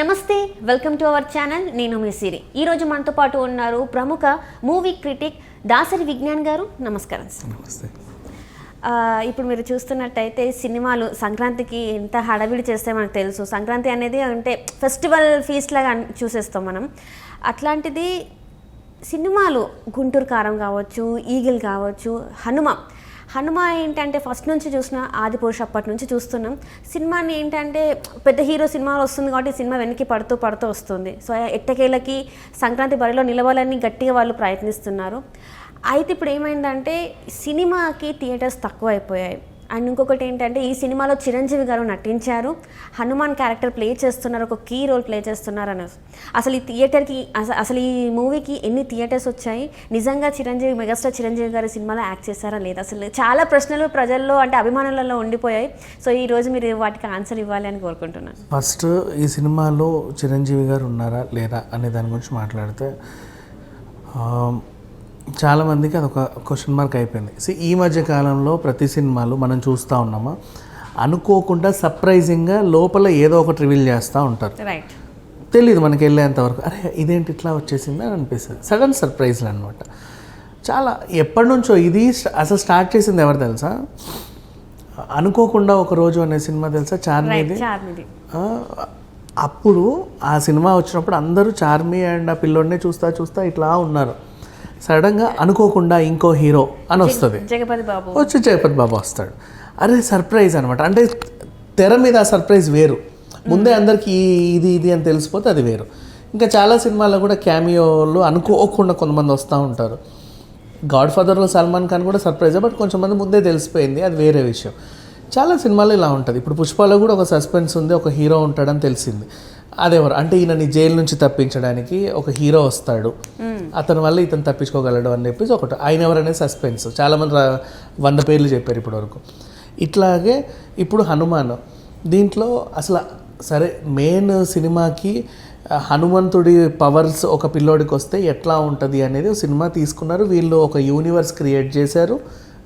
నమస్తే welcome to our channel నేను మీ సిరి. ఈరోజు మనతో పాటు ఉన్నారు ప్రముఖ మూవీ క్రిటిక్ దాసరి విజ్ఞాన్ గారు. నమస్కారం సార్. నమస్తే. ఇప్పుడు మీరు చూస్తున్నట్టయితే సినిమాలు సంక్రాంతికి ఎంత హడావిడి చేస్తే మనకు తెలుసు. సంక్రాంతి అనేది అంటే ఫెస్టివల్ ఫీస్ట్ లాగా చూసేస్తాం మనం. అట్లాంటిది సినిమాలు గుంటూరు కారం కావచ్చు ఈగిల్ కావచ్చు హనుమ హనుమ ఏంటంటే ఫస్ట్ నుంచి చూసిన ఆది పురుష అప్పటి నుంచి చూస్తున్నాం. సినిమాని ఏంటంటే పెద్ద హీరో సినిమాలు వస్తుంది కాబట్టి సినిమా వెనక్కి పడుతూ పడుతూ వస్తుంది. సో ఎట్టకేలకి సంక్రాంతి బరిలో నిలవాలని గట్టిగా వాళ్ళు ప్రయత్నిస్తున్నారు. అయితే ఇప్పుడు ఏమైందంటే సినిమాకి థియేటర్స్ తక్కువ అయిపోయాయి అండ్ ఇంకొకటి ఏంటంటే ఈ సినిమాలో చిరంజీవి గారు నటించారు. హనుమాన్ క్యారెక్టర్ ప్లే చేస్తున్నారు ఒక కీ రోల్ ప్లే చేస్తున్నారు అని అసలు ఈ థియేటర్కి అసలు ఈ మూవీకి ఎన్ని థియేటర్స్ వచ్చాయి? నిజంగా చిరంజీవి మెగాస్టార్ చిరంజీవి గారి సినిమాలో యాక్ట్ చేశారా లేదా? అసలు చాలా ప్రశ్నలు ప్రజల్లో అంటే అభిమానులలో ఉండిపోయాయి. సో ఈ రోజు మీరు వాటికి ఆన్సర్ ఇవ్వాలి అని కోరుకుంటున్నాను. ఫస్ట్ ఈ సినిమాలో చిరంజీవి గారు ఉన్నారా లేరా అనే దాని గురించి మాట్లాడితే చాలామందికి అదొక క్వశ్చన్ మార్క్ అయిపోయింది. See, ఈ మధ్య కాలంలో ప్రతి సినిమాలు మనం చూస్తూ ఉన్నామా? అనుకోకుండా సర్ప్రైజింగ్గా లోపల ఏదో ఒకటి రివీల్ చేస్తూ ఉంటారు. తెలియదు మనకి వెళ్ళేంత వరకు. అరే ఇదేంటి ఇట్లా వచ్చేసింది అని అనిపిస్తుంది. సడన్ సర్ప్రైజ్లు అనమాట చాలా ఎప్పటి నుంచో ఇది అసలు స్టార్ట్ చేసింది ఎవరు తెలుసా? అనుకోకుండా ఒక రోజు అనే సినిమా తెలుసా? చార్మీది? అప్పుడు ఆ సినిమా వచ్చినప్పుడు అందరూ చార్మి అండ్ ఆ పిల్లోడినే చూస్తా చూస్తా ఇట్లా ఉన్నారు. సడన్గా అనుకోకుండా ఇంకో హీరో అని వస్తుంది. జగపతి బాబు. వచ్చి జగపతి బాబు వస్తాడు. అరే సర్ప్రైజ్ అనమాట అంటే తెర మీద ఆ సర్ప్రైజ్ వేరు. ముందే అందరికి ఇది ఇది అని తెలిసిపోతే అది వేరు. ఇంకా చాలా సినిమాల్లో కూడా క్యామియోలు అనుకోకుండా కొంతమంది వస్తూ ఉంటారు. గాడ్ ఫాదర్లో సల్మాన్ ఖాన్ కూడా సర్ప్రైజ్ బట్ కొంచెం మంది ముందే తెలిసిపోయింది. అది వేరే విషయం. చాలా సినిమాలు ఇలా ఉంటుంది. ఇప్పుడు పుష్పలో కూడా ఒక సస్పెన్స్ ఉంది ఒక హీరో ఉంటాడని తెలిసింది. అదెవరు అంటే ఈయనని జైలు నుంచి తప్పించడానికి ఒక హీరో వస్తాడు. అతని వల్ల ఇతను తప్పించుకోగలడు అని చెప్పేసి ఒకటి. ఆయన ఎవరనే సస్పెన్స్ చాలామంది వంద పేర్లు చెప్పారు ఇప్పటివరకు. ఇట్లాగే ఇప్పుడు హనుమాన్. దీంట్లో అసలు సరే మెయిన్ సినిమాకి హనుమంతుడి పవర్స్ ఒక పిల్లోడికి వస్తే ఎట్లా ఉంటుంది అనేది ఒక సినిమా తీసుకున్నారు. వీళ్ళు ఒక యూనివర్స్ క్రియేట్ చేశారు.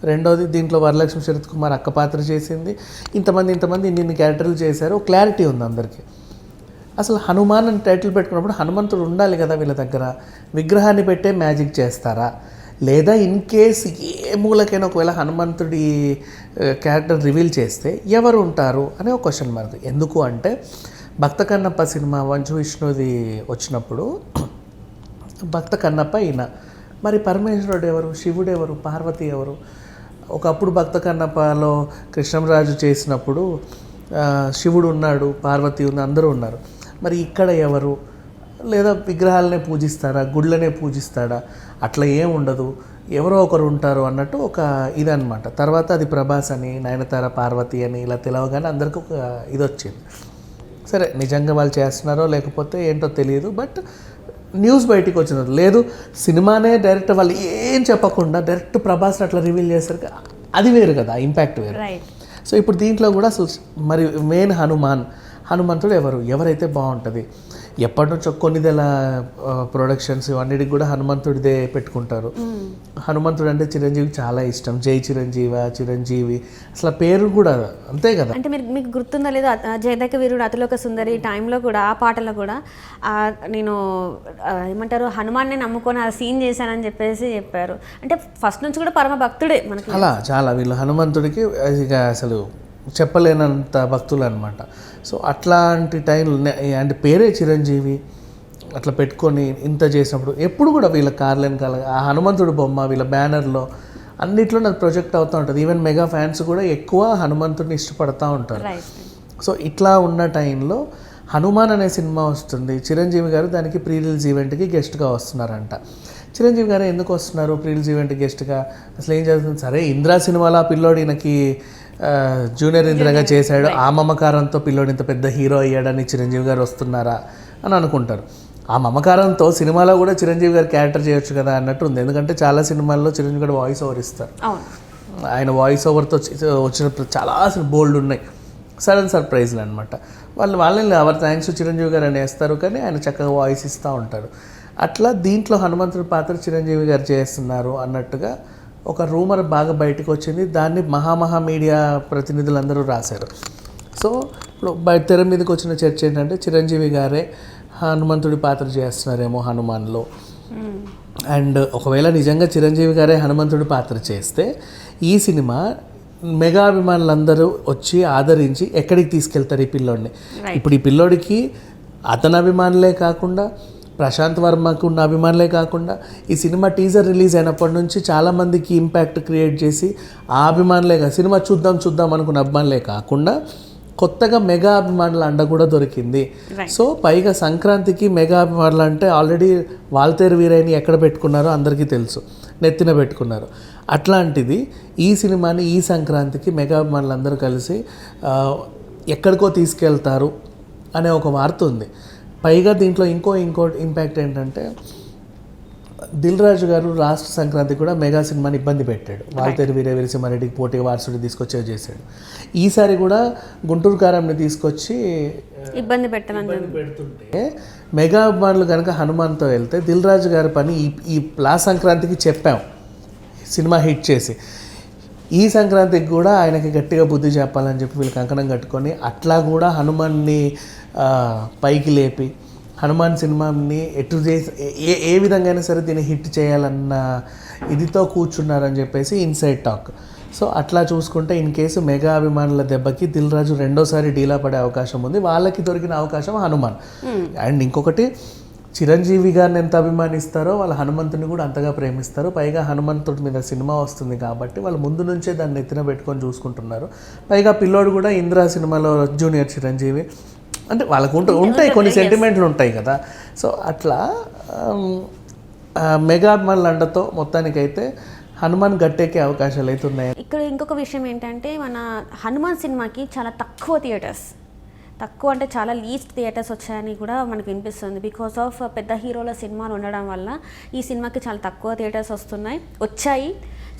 రెండోది దీంట్లో వరలక్ష్మి శరత్ కుమార్ అక్క పాత్ర చేసింది. ఇంతమంది ఇంతమంది ఇన్ని ఇన్ని క్యారెక్టర్లు చేశారు. క్లారిటీ ఉంది అందరికీ. అసలు హనుమాన్ అని టైటిల్ పెట్టుకున్నప్పుడు హనుమంతుడు ఉండాలి కదా వీళ్ళ దగ్గర. విగ్రహాన్ని పెట్టే మ్యాజిక్ చేస్తారా? లేదా ఇన్ కేస్ ఏ మూలకైనా ఒకవేళ హనుమంతుడి క్యారెక్టర్ రివీల్ చేస్తే ఎవరు ఉంటారు? అనే ఒక క్వశ్చన్ మార్క్ ఎందుకు అంటే భక్త కన్నప్ప సినిమా వంచు విష్ణుది వచ్చినప్పుడు భక్త కన్నప్ప ఈయన. మరి పరమేశ్వరుడు ఎవరు? శివుడు ఎవరు? పార్వతి ఎవరు? ఒకప్పుడు భక్త కన్నప్పలో కృష్ణంరాజు చేసినప్పుడు శివుడు ఉన్నాడు పార్వతి ఉంది అందరూ ఉన్నారు. మరి ఇక్కడ ఎవరు? లేదా విగ్రహాలనే పూజిస్తారా గుళ్ళనే పూజిస్తాడా? అట్లా ఏం ఉండదు. ఎవరో ఒకరు ఉంటారు అన్నట్టు ఒక ఇదన్నమాట. తర్వాత అది ప్రభాస్ అని నయనతార పార్వతి అని ఇలా తెలవగానే అందరికీ ఒక ఇది వచ్చింది సరే నిజంగా వాళ్ళు చేస్తున్నారో లేకపోతే ఏంటో తెలియదు బట్ న్యూస్ బయటికి వచ్చింది లేదు సినిమానే డైరెక్ట్ వాళ్ళు ఏం చెప్పకుండా డైరెక్ట్ ప్రభాస్ని అట్లా రివీల్ చేస్తారు అది వేరు కదా ఇంపాక్ట్ వేరు. సో ఇప్పుడు దీంట్లో కూడా మరి మెయిన్ హనుమాన్ హనుమంతుడు ఎవరు? ఎవరైతే బాగుంటుంది? ఎప్పటి నుంచో కొన్నిదెల ప్రొడక్షన్స్ ఇవన్నిటికి కూడా హనుమంతుడిదే పెట్టుకుంటారు. హనుమంతుడు అంటే చిరంజీవి చాలా ఇష్టం. జై చిరంజీవ చిరంజీవి అసలు పేరు కూడా అంతే కదా? అంటే మీరు మీకు గుర్తుందో లేదో? జయదక్క వీరుడు అతిలోక సుందరి టైంలో కూడా ఆ పాటలో కూడా నేను ఏమంటారు హనుమాన్ని నమ్ముకొని ఆ సీన్ చేశానని చెప్పేసి చెప్పారు. అంటే ఫస్ట్ నుంచి కూడా పరమ భక్తుడే మనకి. అలా చాలా వీళ్ళు హనుమంతుడికి ఇక అసలు చెప్పలేనంత భక్తులు అనమాట సో అట్లాంటి టైంలో అంటే పేరే చిరంజీవి అట్లా పెట్టుకొని ఇంత చేసినప్పుడు ఎప్పుడు కూడా వీళ్ళ కార్లు వెనకాల ఆ హనుమంతుడి బొమ్మ వీళ్ళ బ్యానర్లో అన్నిట్లో నాకు ప్రొజెక్ట్ అవుతూ ఉంటుంది. ఈవెన్ మెగా ఫ్యాన్స్ కూడా ఎక్కువ హనుమంతుడిని ఇష్టపడతా ఉంటారు. సో ఇట్లా ఉన్న టైంలో హనుమాన్ అనే సినిమా వస్తుంది. చిరంజీవి గారు దానికి ప్రీ రిలీజ్ ఈవెంట్కి గెస్ట్గా వస్తున్నారంట. చిరంజీవి గారు ఎందుకు వస్తున్నారు ప్రీ రిలీజ్ ఈవెంట్ గెస్ట్గా? అసలు ఏం జరుగుతుంది? సరే ఇంద్రా సినిమాలో ఆ పిల్లోడు ఈయనకి జూనియర్ ఇంద్రగా చేశాడు. ఆ మమకారంతో పిల్లోడు ఇంత పెద్ద హీరో అయ్యాడని చిరంజీవి గారు వస్తున్నారా అని అనుకుంటారు. ఆ మమకారంతో సినిమాలో కూడా చిరంజీవి గారు క్యారెక్టర్ చేయొచ్చు కదా అన్నట్టు ఉంది. ఎందుకంటే చాలా సినిమాల్లో చిరంజీవి గారు వాయిస్ ఓవర్ ఇస్తారు. ఆయన వాయిస్ ఓవర్తో వచ్చినప్పుడు చాలా బోల్డ్ ఉన్నాయి. సడన్ సర్ప్రైజ్లు అనమాట వాళ్ళు వాళ్ళని ఎవరి థ్యాంక్స్ చిరంజీవి గారు అని వేస్తారు కానీ ఆయన చక్కగా వాయిస్ ఇస్తూ ఉంటారు. అట్లా దీంట్లో హనుమంతుడి పాత్ర చిరంజీవి గారు చేస్తున్నారు అన్నట్టుగా ఒక రూమర్ బాగా బయటకు వచ్చింది. దాన్ని మహామహా మీడియా ప్రతినిధులందరూ రాశారు. సో ఇప్పుడు బయట తెర మీదకి వచ్చిన చర్చ ఏంటంటే చిరంజీవి గారే హనుమంతుడి పాత్ర చేస్తున్నారేమో హనుమాన్లో. అండ్ ఒకవేళ నిజంగా చిరంజీవి గారే హనుమంతుడి పాత్ర చేస్తే ఈ సినిమా మెగా అభిమానులందరూ వచ్చి ఆదరించి ఎక్కడికి తీసుకెళ్తారు ఈ పిల్లోడిని? ఇప్పుడు ఈ పిల్లోడికి అతని అభిమానులే కాకుండా ప్రశాంత్ వర్మకు ఉన్న అభిమానులే కాకుండా ఈ సినిమా టీజర్ రిలీజ్ అయినప్పటి నుంచి చాలామందికి ఇంపాక్ట్ క్రియేట్ చేసి ఆ అభిమానులే కాదు సినిమా చూద్దాం చూద్దాం అనుకున్న అభిమానులే కాకుండా కొత్తగా మెగా అభిమానుల అండ కూడా దొరికింది. సో పైగా సంక్రాంతికి మెగా అభిమానులు అంటే ఆల్రెడీ వాల్తేరు వీరయ్యని ఎక్కడ పెట్టుకున్నారో అందరికీ తెలుసు. నెత్తిన పెట్టుకున్నారు. అట్లాంటిది ఈ సినిమాని ఈ సంక్రాంతికి మెగా అభిమానులు అందరూ కలిసి ఎక్కడికో తీసుకెళ్తారు అనే ఒక వార్త ఉంది. పైగా దీంట్లో ఇంకో ఇంకో ఇంపాక్ట్ ఏంటంటే దిల్ రాజు గారు రాష్ట్ర సంక్రాంతి కూడా మెగా సినిమాని ఇబ్బంది పెట్టాడు. వాల్తేరు వీరే వీరసింహారెడ్డికి పోటీ వారసుడి తీసుకొచ్చి చేశాడు. ఈసారి కూడా గుంటూరు కారంని తీసుకొచ్చి ఇబ్బంది పెట్టమని ఇబ్బంది పెడుతుంటే. మెగా అభిమానులు కనుక హనుమాన్తో వెళ్తే దిల్ రాజు గారి పని ఈ ఈ లా సంక్రాంతికి చెప్పాం. సినిమా హిట్ చేసి. ఈ సంక్రాంతికి కూడా ఆయనకి గట్టిగా బుద్ధి చెప్పాలని చెప్పి వీళ్ళు కంకణం కట్టుకొని అట్లా కూడా హనుమాన్ని పైకి లేపి హనుమాన్ సినిమాని ఎటు చేసి ఏ ఏ విధంగా అయినా సరే దీన్ని హిట్ చేయాలన్న ఇదితో కూర్చున్నారని చెప్పేసి ఇన్సైడ్ టాక్. సో అట్లా చూసుకుంటే ఇన్ కేసు మెగా అభిమానుల దెబ్బకి దిల్ రాజు రెండోసారి డీలా పడే అవకాశం ఉంది. వాళ్ళకి దొరికిన అవకాశం హనుమాన్. అండ్ ఇంకొకటి చిరంజీవి గారిని ఎంత అభిమానిస్తారో వాళ్ళ హనుమంతుని కూడా అంతగా ప్రేమిస్తారు. పైగా హనుమంతుడి మీద సినిమా వస్తుంది కాబట్టి వాళ్ళు ముందు నుంచే దాన్ని ఎత్తిన పెట్టుకొని చూసుకుంటున్నారు. పైగా పిల్లోడు కూడా ఇందిరా సినిమాలో జూనియర్ చిరంజీవి. అంటే వాళ్ళకు ఉంట ఉంటాయి కొన్ని సెంటిమెంట్లు ఉంటాయి కదా. సో అట్లా ఆమ్, ఆ, మెగా అభిమానుల అండతో మొత్తానికైతే హనుమాన్ గట్టెక్కే అవకాశాలు అయితే ఉన్నాయి ఇక్కడ ఇంకొక విషయం ఏంటంటే మన హనుమాన్ సినిమాకి చాలా తక్కువ థియేటర్స్. తక్కువ అంటే చాలా లీస్ట్ థియేటర్స్ వచ్చాయని కూడా మనకు వినిపిస్తుంది. బికాస్ ఆఫ్ పెద్ద హీరోల సినిమాలు ఉండడం వల్ల ఈ సినిమాకి చాలా తక్కువ థియేటర్స్ వస్తున్నాయి. వచ్చాయి.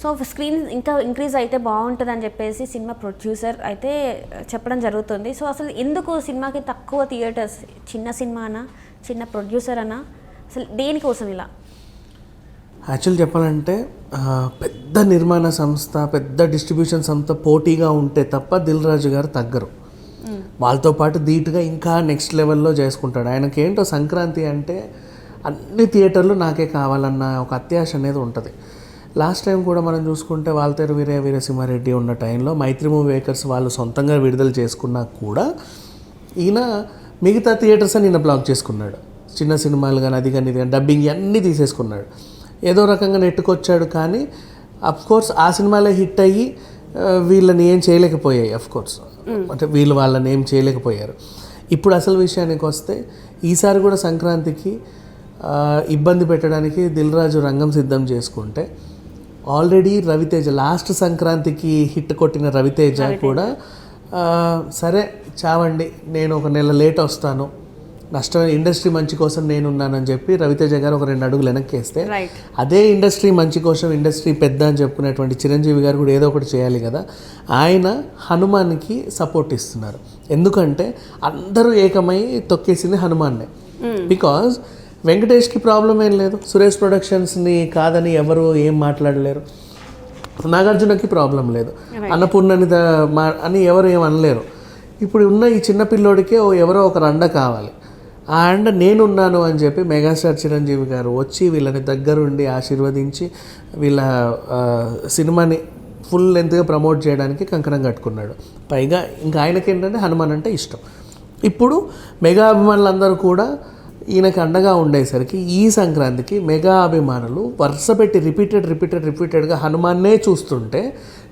సో స్క్రీన్ ఇంకా ఇంక్రీజ్ అయితే బాగుంటుంది అని చెప్పేసి సినిమా ప్రొడ్యూసర్ అయితే చెప్పడం జరుగుతుంది. సో అసలు ఎందుకు సినిమాకి తక్కువ థియేటర్స్ చిన్న సినిమానా? చిన్న ప్రొడ్యూసర్ అనా? అసలు దేనికోసం ఇలా? యాక్చువల్ చెప్పాలంటే పెద్ద నిర్మాణ సంస్థ పెద్ద డిస్ట్రిబ్యూషన్ సంస్థ పోటీగా ఉంటే తప్ప దిల్ రాజు గారు తగ్గరు. వాళ్ళతో పాటు ధీటుగా ఇంకా నెక్స్ట్ లెవెల్లో చేసుకుంటాడు. ఆయనకి ఏంటో సంక్రాంతి అంటే అన్ని థియేటర్లు నాకే కావాలన్న ఒక అత్యాశ అనేది ఉంటుంది. లాస్ట్ టైం కూడా మనం చూసుకుంటే వాల్తేరు వీరే వీరసింహారెడ్డి ఉన్న టైంలో మైత్రి మూవీ మేకర్స్ వాళ్ళు సొంతంగా విడుదల చేసుకున్నా కూడా ఈయన మిగతా థియేటర్స్ అని ఈయన బ్లాక్ చేసుకున్నాడు. చిన్న సినిమాలు కానీ అది కానీ ఇది కానీ డబ్బింగ్ అన్నీ తీసేసుకున్నాడు. ఏదో రకంగా నెట్టుకొచ్చాడు కానీ అఫ్కోర్స్ ఆ సినిమాలే హిట్ అయ్యి వీళ్ళని ఏం చేయలేకపోయాయి అఫ్ కోర్స్ అంటే వీళ్ళు వాళ్ళని ఏం చేయలేకపోయారు. ఇప్పుడు అసలు విషయానికి వస్తే ఈసారి కూడా సంక్రాంతికి ఇబ్బంది పెట్టడానికి దిల్ రాజు రంగం సిద్ధం చేసుకుంటే ఆల్రెడీ రవితేజ లాస్ట్ సంక్రాంతికి హిట్ కొట్టిన రవితేజ కూడా సరే చావండి నేను ఒక నెల లేట్ వస్తాను నష్టమైన ఇండస్ట్రీ మంచి కోసం నేనున్నానని చెప్పి రవితేజ గారు ఒక రెండు అడుగులు వెనక్కి వేస్తే అదే ఇండస్ట్రీ మంచి కోసం ఇండస్ట్రీ పెద్ద అని చెప్పుకునేటువంటి చిరంజీవి గారు కూడా ఏదో ఒకటి చేయాలి కదా ఆయన హనుమాన్కి సపోర్ట్ ఇస్తున్నారు. ఎందుకంటే అందరూ ఏకమై తొక్కేసింది హనుమాన్నే. బికాజ్ వెంకటేష్కి ప్రాబ్లం ఏం లేదు. సురేష్ ప్రొడక్షన్స్ని కాదని ఎవరు ఏం మాట్లాడలేరు. నాగార్జునకి ప్రాబ్లం లేదు. అన్నపూర్ణని అని ఎవరు ఏం అనలేరు. ఇప్పుడు ఉన్న ఈ చిన్న పిల్లోడికే ఓ ఎవరో ఒకరు అండ కావాలి. అండ్ నేనున్నాను అని చెప్పి మెగాస్టార్ చిరంజీవి గారు వచ్చి వీళ్ళని దగ్గరుండి ఆశీర్వదించి వీళ్ళ సినిమాని ఫుల్ లెంత్గా ప్రమోట్ చేయడానికి కంకణం కట్టుకున్నాడు. పైగా ఇంకా ఆయనకి ఏంటంటే హనుమాన్ అంటే ఇష్టం. ఇప్పుడు మెగా అభిమానులందరూ కూడా ఈయనకి అండగా ఉండేసరికి ఈ సంక్రాంతికి మెగా అభిమానులు వరుస పెట్టి రిపీటెడ్ రిపీటెడ్ రిపీటెడ్గా హనుమాన్నే చూస్తుంటే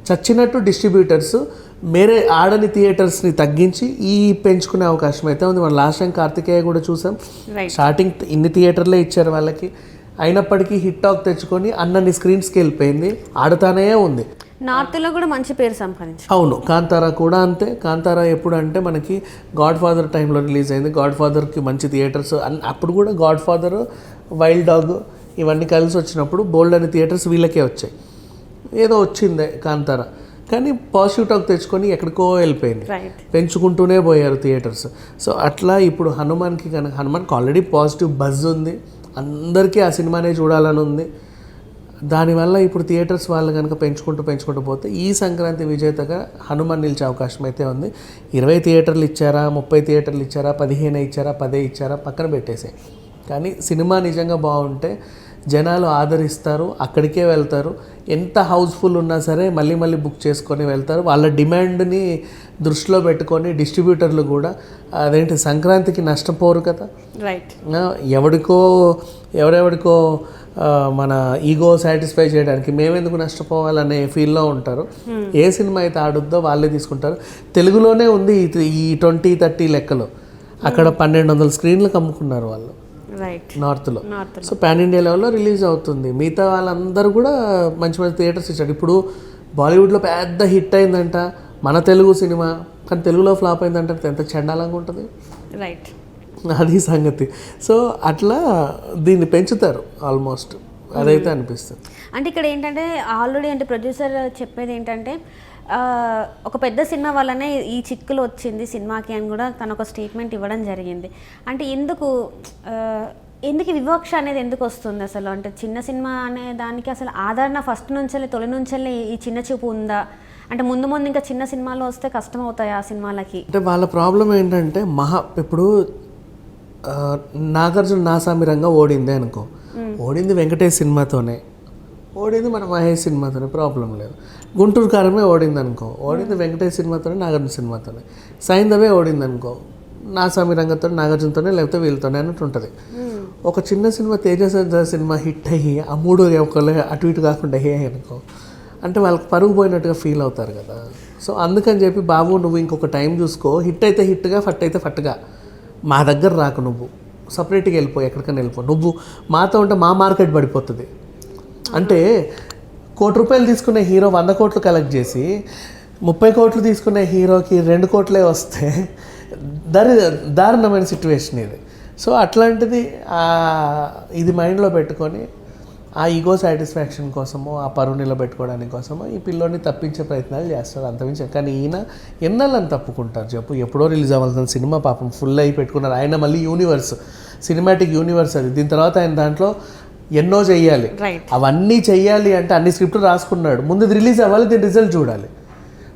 చచ్చినట్టు డిస్ట్రిబ్యూటర్స్ మేరే ఆడని థియేటర్స్ని తగ్గించి ఈ పెంచుకునే అవకాశం అయితే ఉంది. మనం లాస్ట్ టైం కార్తికేయ కూడా చూసాం. రైట్ స్టార్టింగ్ ఇన్ని థియేటర్లే ఇచ్చారు వాళ్ళకి. అయినప్పటికీ హిట్ టాక్ తెచ్చుకొని అన్నన్ని స్క్రీన్స్కి వెళ్ళిపోయింది ఆడుతానే ఉంది. నార్త్లో కూడా మంచి పేరు సంపాదించారు. అవును. కాంతారా కూడా అంతే. కాంతారా ఎప్పుడు అంటే మనకి గాడ్ ఫాదర్ టైంలో రిలీజ్ అయింది. గాడ్ ఫాదర్కి మంచి థియేటర్స్ అప్పుడు కూడా గాడ్ ఫాదర్ వైల్డ్ డాగ్ ఇవన్నీ కలిసి వచ్చినప్పుడు బోల్డ్ అనే థియేటర్స్ వీళ్ళకే వచ్చాయి. ఏదో వచ్చిందే కాంతారా. కానీ పాజిటివ్ టాక్ తెచ్చుకొని ఎక్కడికో వెళ్ళిపోయింది. పెంచుకుంటూనే పోయారు థియేటర్స్. సో అట్లా ఇప్పుడు హనుమాన్కి కనుక హనుమాన్కి ఆల్రెడీ పాజిటివ్ బజ్ ఉంది. అందరికీ ఆ సినిమానే చూడాలని ఉంది. దానివల్ల ఇప్పుడు థియేటర్స్ వాళ్ళు కనుక పెంచుకుంటూ పెంచుకుంటూ పోతే ఈ సంక్రాంతి విజేతగా హనుమాన్ నిలిచే అవకాశం అయితే ఉంది. ఇరవై థియేటర్లు ఇచ్చారా ముప్పై థియేటర్లు ఇచ్చారా పదిహేను ఇచ్చారా పదే ఇచ్చారా పక్కన పెట్టేసాయి. కానీ సినిమా నిజంగా బాగుంటే జనాలు ఆదరిస్తారు అక్కడికే వెళ్తారు. ఎంత హౌస్ఫుల్ ఉన్నా సరే మళ్ళీ మళ్ళీ బుక్ చేసుకొని వెళ్తారు. వాళ్ళ డిమాండ్ని దృష్టిలో పెట్టుకొని డిస్ట్రిబ్యూటర్లు కూడా అదేంటి సంక్రాంతికి నష్టపోరు కదా. రైట్ ఎవరెవడికో ఆ, మన ఈగో సాటిస్ఫై చేయడానికి మేమెందుకు నష్టపోవాలనే ఫీల్లో ఉంటారు. ఏ సినిమా అయితే ఆడుద్దో వాళ్ళే తీసుకుంటారు. తెలుగులోనే ఉంది ఈ- ఈ ట్వంటీ థర్టీ లెక్కలో. అక్కడ పన్నెండు వందల స్క్రీన్లకు అమ్ముకున్నారు వాళ్ళు. నార్త్లో. నార్త్ సో పాన్ ఇండియా లెవెల్లో రిలీజ్ అవుతుంది. మిగతా వాళ్ళందరూ కూడా మంచి మంచి థియేటర్స్ ఇచ్చాడు ఇప్పుడు బాలీవుడ్లో పెద్ద హిట్ అయిందంట. మన తెలుగు సినిమా కానీ తెలుగులో ఫ్లాప్ అయిందంటే. ఎంత చండాలంగా ఉంటుంది? రైట్ అది సంగతి. సో అట్లా దీన్ని పెంచుతారు ఆల్మోస్ట్. అదైతే అనిపిస్తుంది. అంటే ఇక్కడ ఏంటంటే ఆల్రెడీ అంటే ప్రొడ్యూసర్ చెప్పేది ఏంటంటే ఒక పెద్ద సినిమా వల్లనే ఈ చిక్కులు వచ్చింది సినిమాకి అని కూడా తను ఒక స్టేట్మెంట్ ఇవ్వడం జరిగింది. అంటే ఎందుకు ఎందుకు వివక్ష అనేది ఎందుకు వస్తుంది అసలు? అంటే చిన్న సినిమా అనే దానికి అసలు ఆదరణ ఫస్ట్ నుంచెల్లి తొలి నుంచెల్లి ఈ చిన్న చూపు ఉందా? అంటే ముందు ముందు ఇంకా చిన్న సినిమాలు వస్తే కష్టం అవుతాయి ఆ సినిమాలకి. అంటే వాళ్ళ ప్రాబ్లం ఏంటంటే మహా ఇప్పుడు నాగార్జున నాసామిరంగా ఓడింది అనుకో. ఓడింది వెంకటేష్ సినిమాతోనే. ఓడింది మన మహేష్ సినిమాతోనే ప్రాబ్లం లేదు. గుంటూరు కారమే ఓడింది అనుకో. ఓడింది వెంకటేష్ సినిమాతోనే నాగార్జున సినిమాతోనే సైంధవే ఓడింది అనుకో. నాసామి రంగంతో నాగార్జునతోనే లేకపోతే వీళ్ళతోనే అన్నట్టు ఉంటుంది. ఒక చిన్న సినిమా తేజస్ సినిమా హిట్ అయ్యి ఆ మూడు ఒకళ్ళు అటు ఇటు కాకుండా అయ్యాయి అనుకో. అంటే వాళ్ళకి పరుగు పోయినట్టుగా ఫీల్ అవుతారు కదా. సో అందుకని చెప్పి బాబు నువ్వు ఇంకొక టైం చూసుకో. హిట్ అయితే హిట్గా ఫట్ అయితే ఫట్గా. మా దగ్గర రాకు నువ్వు. సపరేట్గా వెళ్ళిపో ఎక్కడికైనా వెళ్ళిపో. నువ్వు మాతో ఉంటే మా మార్కెట్ పడిపోతుంది. అంటే కోటి రూపాయలు తీసుకునే హీరో వంద కోట్లు కలెక్ట్ చేసి ముప్పై కోట్లు తీసుకునే హీరోకి రెండు కోట్లే వస్తే దారి దారుణమైన సిచ్యువేషన్ ఇది. సో అట్లాంటిది ఇది మైండ్లో పెట్టుకొని ఆ ఈగో సాటిస్ఫాక్షన్ కోసమో ఆ పరువు నిలబెట్టుకోవడానికి కోసమో ఈ పిల్లోని తప్పించే ప్రయత్నాలు చేస్తారు అంతమించి. కానీ ఈయన ఎన్నాళ్ళని తప్పుకుంటారు చెప్పు? ఎప్పుడో రిలీజ్ అవ్వాల్సిన సినిమా పాపం ఫుల్ అయి పెట్టుకున్నారు. ఆయన మళ్ళీ యూనివర్స్ సినిమాటిక్ యూనివర్స్ అది. దీని తర్వాత ఆయన దాంట్లో ఎన్నో చెయ్యాలి రైట్ అవన్నీ చెయ్యాలి అంటే అన్ని స్క్రిప్ట్లు రాసుకున్నాడు. ముందు రిలీజ్ అవ్వాలి దీని రిజల్ట్ చూడాలి.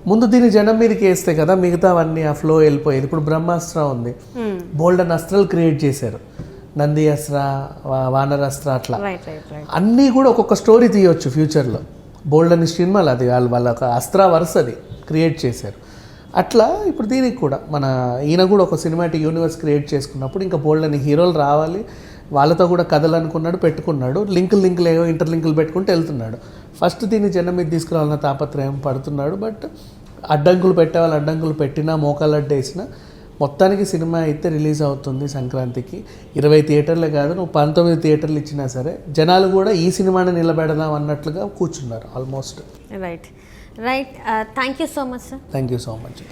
ముందు దీన్ని జనం మీదకి వేస్తే కదా మిగతా అవన్నీ ఆ ఫ్లో వెళ్ళిపోయేది. ఇప్పుడు బ్రహ్మాస్త్ర ఉంది. బోల్డ్ అని అస్త్రాలు క్రియేట్ చేశారు. నంది అస్త్ర వా- వానర అస్త్ర అట్లా అన్నీ కూడా ఒక్కొక్క స్టోరీ తీయొచ్చు ఫ్యూచర్లో బోల్డ్ అని సినిమాలు అది వాళ్ళు వాళ్ళ ఒక అస్త్ర వరుస అది క్రియేట్ చేశారు. అట్లా ఇప్పుడు దీనికి కూడా మన ఈయన కూడా ఒక సినిమాటిక్ యూనివర్స్ క్రియేట్ చేసుకున్నప్పుడు ఇంకా బోల్డ్ అని హీరోలు రావాలి. వాళ్ళతో కూడా కథలు అనుకున్నాడు పెట్టుకున్నాడు. లింకులు లింకులు ఏవో ఇంటర్ లింకులు పెట్టుకుంటూ వెళ్తున్నాడు. ఫస్ట్ దీన్ని జనం మీద తీసుకురావాలన్న తాపత్రయం పడుతున్నాడు బట్ అడ్డంకులు పెట్టే వాళ్ళు అడ్డంకులు పెట్టినా మోకాలు అడ్డేసినా మొత్తానికి సినిమా అయితే రిలీజ్ అవుతుంది సంక్రాంతికి. ఇరవై థియేటర్లే కాదు నువ్వు పంతొమ్మిది థియేటర్లు ఇచ్చినా సరే జనాలు కూడా ఈ సినిమాని నిలబెడదాం అన్నట్లుగా కూర్చున్నారు almost. Right right thank you so much sir thank you so much